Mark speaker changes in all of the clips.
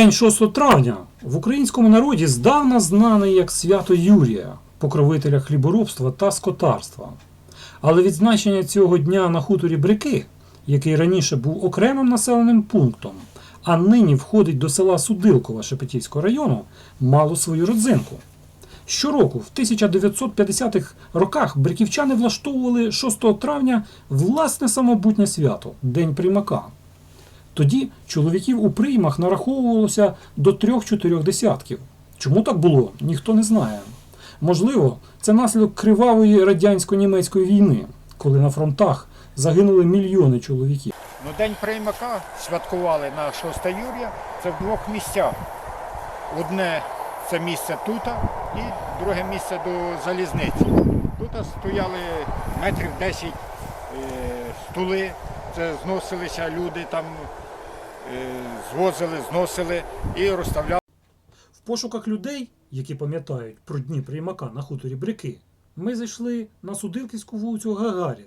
Speaker 1: День 6 травня в українському народі здавна знаний як свято Юрія, покровителя хліборобства та скотарства. Але відзначення цього дня на хуторі Брики, який раніше був окремим населеним пунктом, а нині входить до села Судилкова Шепетівського району, мало свою родзинку. Щороку, в 1950-х роках, бриківчани влаштовували 6 травня власне самобутнє свято День приймака. Тоді чоловіків у приймах нараховувалося до трьох-чотирьох десятків. Чому так було, ніхто не знає. Можливо, це наслідок кривавої радянсько-німецької війни, коли на фронтах загинули мільйони чоловіків.
Speaker 2: Ну, День приймака святкували на 6 Юрія. Це в двох місцях. Одне це місце тут, і друге місце до залізниці. Тут стояли метрів 10 е, стули, це зносилися люди, там звозили, зносили і розставляли.
Speaker 1: В пошуках людей, які пам'ятають про дні приймака на хуторі Брики, ми зайшли на Судилківську вулицю Гагаріна.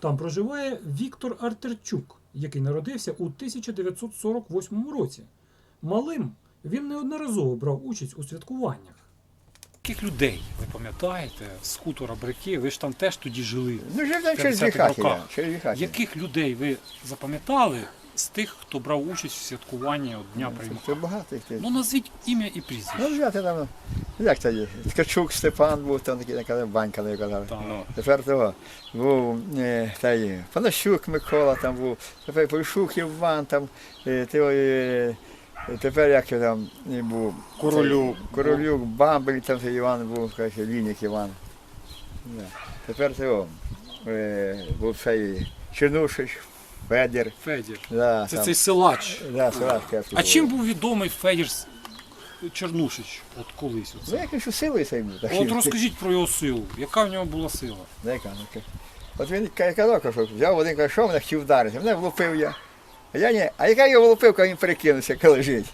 Speaker 1: Там проживає Віктор Артерчук, який народився у 1948 році. Малим він неодноразово брав участь у святкуваннях.
Speaker 3: Яких людей ви пам'ятаєте з хутора Брики? Ви ж там теж тоді жили.
Speaker 4: Ну, жив там через
Speaker 3: 50-х
Speaker 4: дві
Speaker 3: роках.
Speaker 4: я, через дві.
Speaker 3: Яких людей ви запам'ятали з тих, хто брав участь у святкуванні Дня
Speaker 4: Це
Speaker 3: приймака?
Speaker 4: багато їх.
Speaker 3: Ну назвіть ім'я і прізвище.
Speaker 4: Ну, взяти там, як це є? Ткачук Степан був, там такий, така банька не.
Speaker 3: Так.
Speaker 4: Тепер того був е, та й Панащук Микола там був, тепер Польшук Іван там, е, ти, е, тепер як його там е, був.
Speaker 2: Королюк.
Speaker 4: Цей, Королюк, Бамбель, там цей Іван був, каже, Лінік Іван. Да. Тепер того, е, був цей Чернушич, Федір.
Speaker 3: Федір.
Speaker 4: Да,
Speaker 3: Це
Speaker 4: там,
Speaker 3: цей силач.
Speaker 4: да, Силашка,
Speaker 3: А чим був відомий Федір С- Чернушич? От колись.
Speaker 4: Ну,
Speaker 3: Оце?
Speaker 4: що силою цей був.
Speaker 3: От розкажіть про його силу. Яка в нього була сила?
Speaker 4: Яка, ну, От він казав, що взяв один каже, що мене хотів вдарити, мене влупив я. А я ні. А яка його влупивка, коли він перекинувся, коли лежить.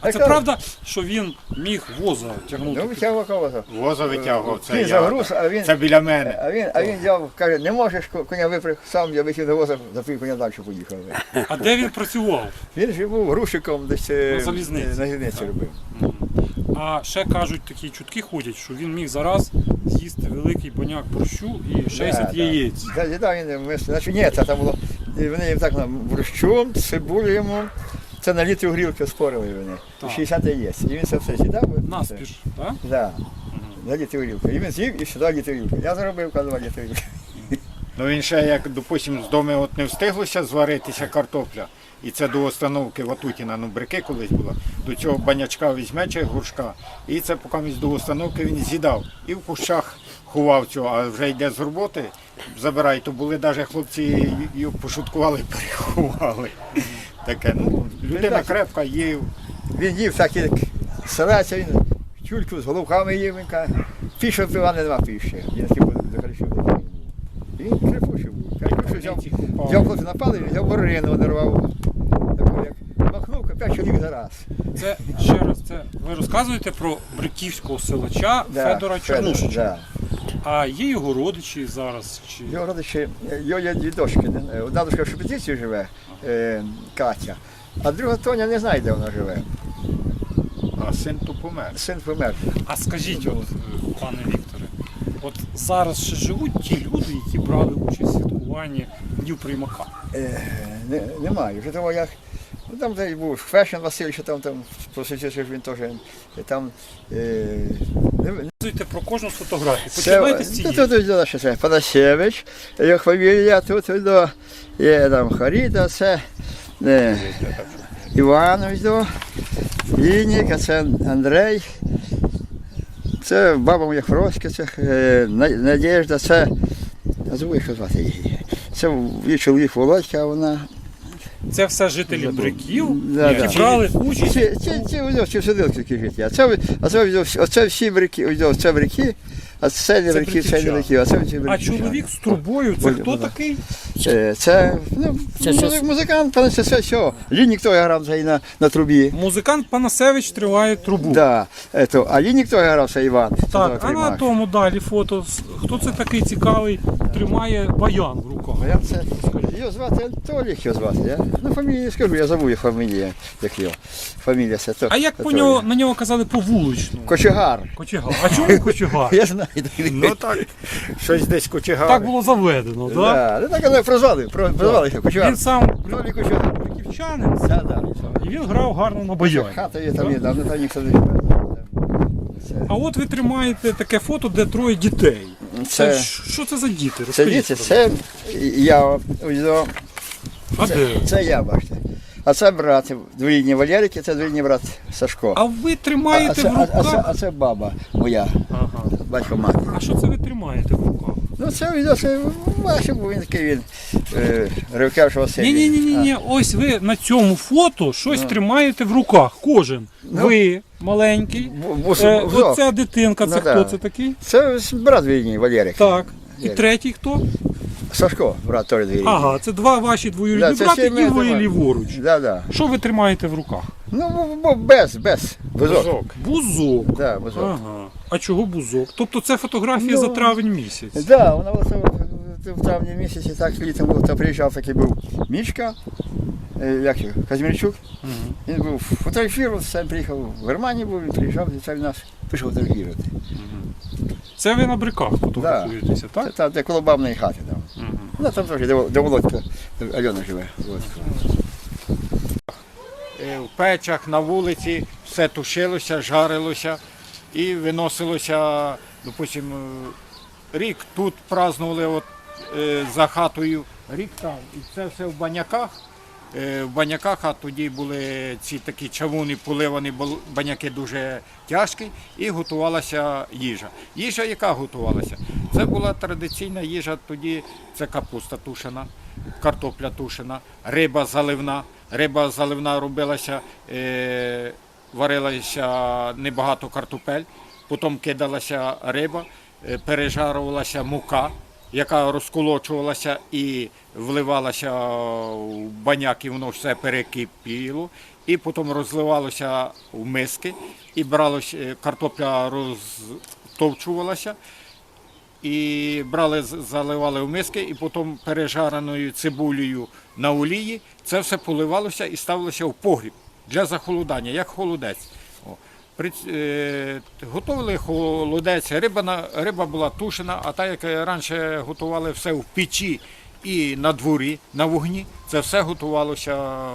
Speaker 3: А це правда, що він міг воза тягнути?
Speaker 4: Ну, витягував кого-то.
Speaker 2: Воза витягував. Це,
Speaker 4: Він
Speaker 2: я,
Speaker 4: загруз, а він,
Speaker 2: це біля мене.
Speaker 4: а він, а він взяв, каже, не можеш ко- коня випряг, сам я витягнув до воза, запив коня далі поїхав.
Speaker 3: А де він працював?
Speaker 4: Він же був грушиком десь е,
Speaker 3: На залізниці.
Speaker 4: На залізниці робив.
Speaker 3: А ще кажуть, такі чутки ходять, що він міг зараз з'їсти великий баняк борщу і 60
Speaker 4: Да,
Speaker 3: яєць.
Speaker 4: Да, да, да, він, ми, значить, ні, це там було, і вони їм так на борщом, цибулю йому, це на літру грілки спорили вони.
Speaker 3: Так.
Speaker 4: 60 яєць. І він це все сідав.
Speaker 3: Наспіш, так?
Speaker 4: Да. За літру грілку. І він з'їв і сюди літру грілку. Я заробив коли два літри грілки.
Speaker 2: Ну він ще, як, допустим, з дому от не встиглося зваритися картопля, і це до установки Ватутіна, ну брики колись було, до цього банячка візьме чи горшка, і це поки він до установки він з'їдав. І в кущах ховав цього, а вже йде з роботи, забирай, то були навіть хлопці і пошуткували, переховали. Таке, ну, людина крепка, їв.
Speaker 4: Він їв так, як селеця, він тюльку з головками їв, він каже, пішов пива не два піще. Він такий був захарчив. І він крепучий був. Каже, що взяв, взяв хлопці напали, він взяв борину нарвав. Таку, як махнув, п'ять чоловік за раз.
Speaker 3: Це ще раз, це ви розказуєте про бриківського силача Федора Чернушича.
Speaker 4: Да.
Speaker 3: А є його родичі зараз? Чи...
Speaker 4: Його родичі, його є дві дочки. Одна дочка в Шепетівці живе, е, Катя, а друга Тоня не знає, де вона живе.
Speaker 2: А син то помер.
Speaker 4: Син помер.
Speaker 3: А скажіть, от, е, пане Вікторе, от зараз ще живуть ті люди, які брали участь у святкуванні Днів приймака?
Speaker 4: Е, не, немає. Вже того як. Ну, там де був Фешн Василь, що там, там що він теж. Там, е,
Speaker 3: Розказуйте про кожну з фотографій.
Speaker 4: це,
Speaker 3: Починайте з цієї.
Speaker 4: тут ось що це Панасєвич, його фамілія, тут до, є там Харіда, це е, Іванович, до, Лінік, а це Андрей. Це баба моя Фроська, це е, На- це, а забув, як звати її. Це її чоловік Володька, а вона
Speaker 3: Це все жителі бриків,
Speaker 4: Да,
Speaker 3: які
Speaker 4: да.
Speaker 3: брали участь.
Speaker 4: Ці, ці, ці, ось, ці сидилки А Це, а це, ось, оце всі брики, оце брики, А це не брики, це не летів, а це ці
Speaker 3: А
Speaker 4: бриківчани.
Speaker 3: чоловік з трубою, це
Speaker 4: Ой,
Speaker 3: хто такий?
Speaker 4: Е, Це, ну,
Speaker 5: Це
Speaker 4: музик, музикант, це все. Лінік той грав цей на, на трубі.
Speaker 3: Музикант Панасевич триває трубу.
Speaker 4: Да, ето, а лінік той грав, це Іван.
Speaker 3: Так, а на тому далі фото. Хто це такий цікавий, тримає баян в руках?
Speaker 4: А я це, його звати Анатолій, його звати. Я, ну, фамілію не скажу, я забув його фамілію, як його. Фамілія це то.
Speaker 3: А як по нього на нього казали по вуличну?
Speaker 4: Кочегар.
Speaker 3: Кочегар. А чому кочегар?
Speaker 4: Я знаю.
Speaker 2: Ну так, щось десь кочегари.
Speaker 3: Так було заведено, так?
Speaker 4: Да, ну так але прозвали, прозвали його, кочегар.
Speaker 3: Він сам
Speaker 4: Анатолій Кочегар.
Speaker 3: бриківчанин,
Speaker 4: Да, да.
Speaker 3: і він грав гарно на баяні.
Speaker 4: Хата є там, є, там, ну, там ніхто не живе. Це,
Speaker 3: А от ви тримаєте таке фото, де троє дітей. Це,
Speaker 4: це,
Speaker 3: ж- що це за діти?
Speaker 4: це,
Speaker 3: Розкажіть.
Speaker 4: діти, це я, ось, о,
Speaker 3: А де?
Speaker 4: це я, бачите. А це брат, двоюрідні Валерики, це двоюрідний брат Сашко.
Speaker 3: А ви
Speaker 4: А,
Speaker 3: тримаєте
Speaker 4: це,
Speaker 3: в
Speaker 4: а, а, це,
Speaker 3: руках.
Speaker 4: а це баба моя,
Speaker 3: Ага.
Speaker 4: батько мати.
Speaker 3: А що це ви тримаєте в руках?
Speaker 4: Ну це відео, це бо він такий він е, Ривкевич Василь.
Speaker 3: Ні, ні, ні, ні, ні. Ось ви на цьому фото щось тримаєте в руках. Кожен.
Speaker 4: Ну.
Speaker 3: Ви маленький.
Speaker 4: Бу- бус-
Speaker 3: Е, оця дитинка, це
Speaker 4: Ну,
Speaker 3: хто
Speaker 4: да.
Speaker 3: це такий?
Speaker 4: Це брат двоюрідний Валерик.
Speaker 3: Так. І третій хто?
Speaker 4: Сашко, брат теж двоюрідний.
Speaker 3: Ага, це два ваші двоюрідні
Speaker 4: Да, це
Speaker 3: брати
Speaker 4: ще
Speaker 3: і ви
Speaker 4: тримаємо.
Speaker 3: ліворуч.
Speaker 4: Да, да.
Speaker 3: Що ви тримаєте в руках?
Speaker 4: Ну, бо- бо без, без. Бузок.
Speaker 2: Бузок.
Speaker 3: Бузок.
Speaker 4: Да, бузок.
Speaker 3: Ага. А чого бузок? Тобто це фотографія
Speaker 4: Ну,
Speaker 3: за травень місяць.
Speaker 4: Да, вона в- травні місяці так літом був, то приїжджав такий був Мічка, е, як його, Казмірчук.
Speaker 3: Мгм.
Speaker 4: Він був фотографував, сам приїхав в Германію був, він приїжджав і це в нас пішов фотографувати.
Speaker 3: Це ви на бриках фотографуєтеся,
Speaker 4: Це
Speaker 3: так?
Speaker 4: там, де коло бабної хати там.
Speaker 3: Мгм.
Speaker 4: Ну там теж, де, де Володька, де Альона живе. Володька.
Speaker 2: Е, в печах, на вулиці, все тушилося, жарилося і виносилося, допустимо, рік тут празднували от, е, за хатою, рік там. І це все в баняках. Е, В баняках, а тоді були ці такі чавуни, поливані баняки дуже тяжкі, і готувалася їжа. Їжа, яка готувалася? Це була традиційна їжа тоді, це капуста тушена, картопля тушена, риба заливна. Риба заливна робилася, е, варилася небагато картопель, потім кидалася риба, е, пережарувалася мука, яка розколочувалася і вливалася в баняк, і воно все перекипіло, і потім розливалося в миски, і бралось, е, картопля розтовчувалася, і брали, заливали в миски, і потім пережареною цибулею на олії це все поливалося і ставилося в погріб для захолодання, як холодець. Е, готували холодець, риба, риба була тушена, а так як раніше готували все в печі і на дворі, на вогні, це все готувалося,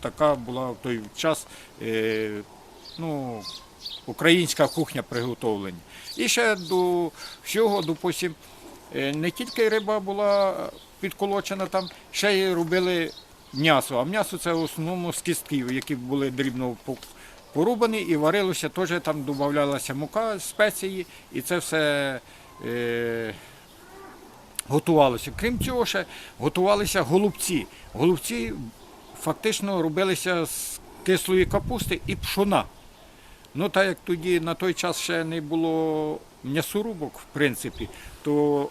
Speaker 2: така була в той час е, ну, українська кухня приготовлення. І ще до всього, допустим, е, не тільки риба була підколочена там, ще й робили м'ясо. А м'ясо це в основному з кістків, які були дрібно порубані і варилося, теж там додавалася мука, спеції, і це все е, готувалося. Крім цього, ще готувалися голубці. Голубці фактично робилися з кислої капусти і пшона. Ну, так як тоді на той час ще не було м'ясорубок, в принципі, то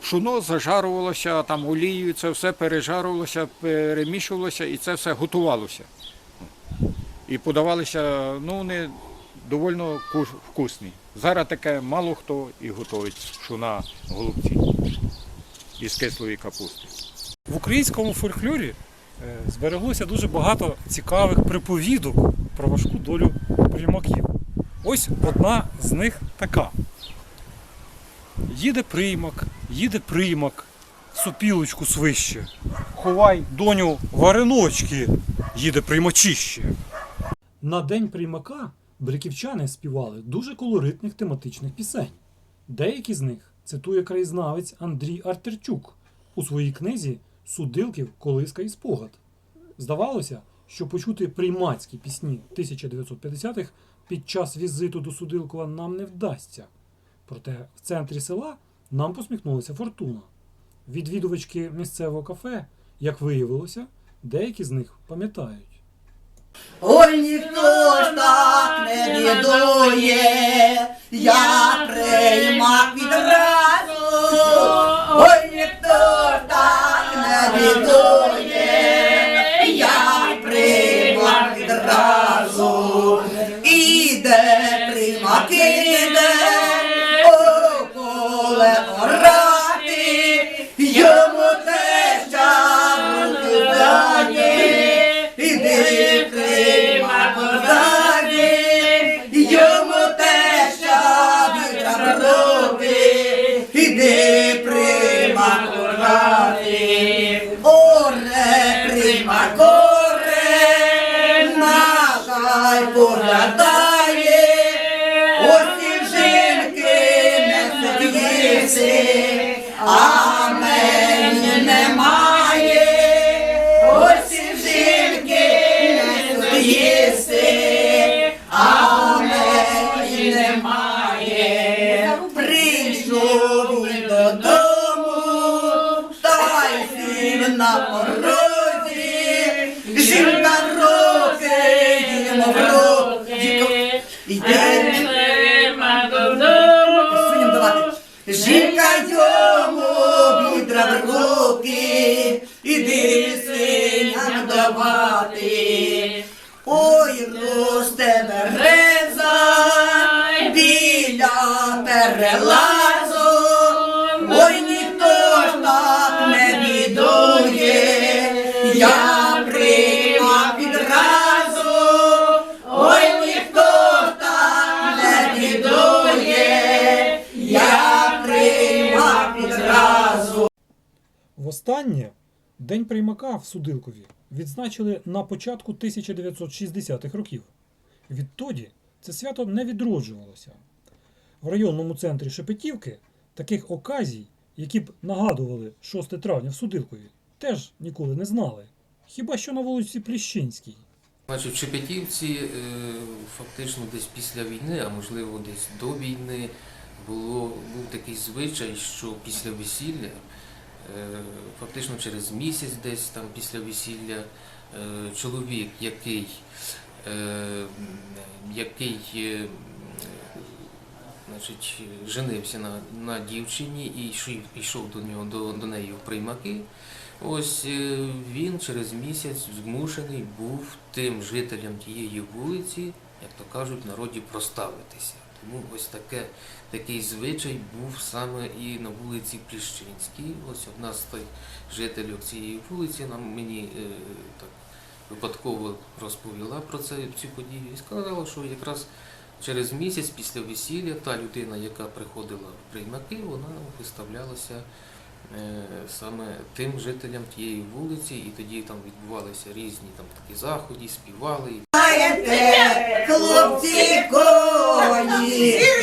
Speaker 2: пшоно зажарувалося там олією, це все пережарувалося, перемішувалося і це все готувалося. І подавалися, ну, вони доволі вкусні. Зараз таке мало хто і готують з голубці із кислої капусти.
Speaker 3: В українському фольклорі е, збереглося дуже багато цікавих приповідок про важку долю приймаків. Ось одна з них така. Їде приймак, їде приймак, сопілочку свище. Ховай, доню, вареночки, їде приймачище.
Speaker 1: На день приймака бриківчани співали дуже колоритних тематичних пісень. Деякі з них цитує краєзнавець Андрій Артерчук у своїй книзі Судилків, колиска і спогад. Здавалося, що почути приймацькі пісні 1950-х під час візиту до Судилкова нам не вдасться. Проте в центрі села нам посміхнулася фортуна. Відвідувачки місцевого кафе, як виявилося, деякі з них пам'ятають.
Speaker 5: Ой, ніхто ж так не бідує, я приймак від Жінка йому відра в руки, іди синям давати.
Speaker 1: День приймака в Судилкові відзначили на початку 1960-х років. Відтоді це свято не відроджувалося. В районному центрі Шепетівки таких оказій, які б нагадували 6 травня в Судилкові, теж ніколи не знали. Хіба що на вулиці Пліщинській.
Speaker 6: Значить, в Шепетівці е, фактично десь після війни, а можливо десь до війни, було, був такий звичай, що після весілля, фактично через місяць десь там після весілля, е, чоловік, який, е, який е, значить, женився на, на дівчині і йшов, йшов до нього до, до неї в приймаки. Ось е, він через місяць змушений був тим жителям тієї вулиці, як то кажуть, народі проставитися. Тому ось таке, такий звичай був саме і на вулиці Пліщинській. Ось одна з тих жителів цієї вулиці нам мені е, так випадково розповіла про це цю подію і сказала, що якраз через місяць після весілля та людина, яка приходила в приймаки, вона виставлялася е, саме тим жителям тієї вулиці, і тоді там відбувалися різні там такі заходи, співали.
Speaker 5: Знаєте, хлопці companhia.